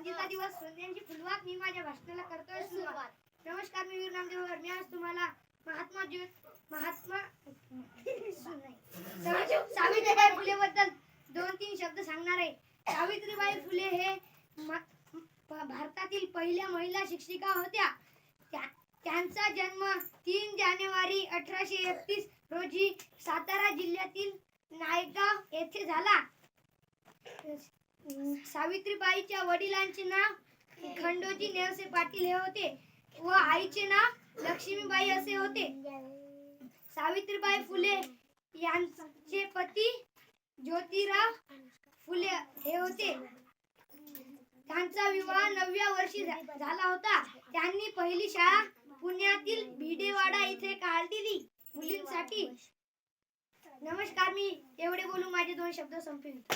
स्वातंत्र्य दिवस सोन्यांची फुलवात मी माझ्या भाषणाला करतोय सुरुवात. नमस्कार मी वीर नामदेव. मी आज तुम्हाला महात्मा ज्यो महात्मा सावि- सावित्रीबाई फुले बद्दल दोन तीन शब्द सांगणार आहे. सावित्रीबाई फुले हे भारतातील पहिल्या महिला शिक्षिका होत्या. त्या- त्यांचा जन्म तीन जानेवारी अठराशे एकतीस रोजी सातारा जिल्ह्यातील नायगाव येथे झाला. सावित्रीबाईच्या वडिलांचे नाव खंडोजी नेवसे पाटील हे होते व आईचे नाव लक्ष्मीबाई असे होते. सावित्रीबाई फुले यांचे पती ज्योतिराव फुले हे होते. त्यांचा विवाह नवव्या वर्षी झा- झाला होता. त्यांनी पहिली शाळा पुण्यातील भिडेवाडा इथे काढली मुलींसाठी. नमस्कार मी एवढे बोलून माझे दोन शब्द संपवितो.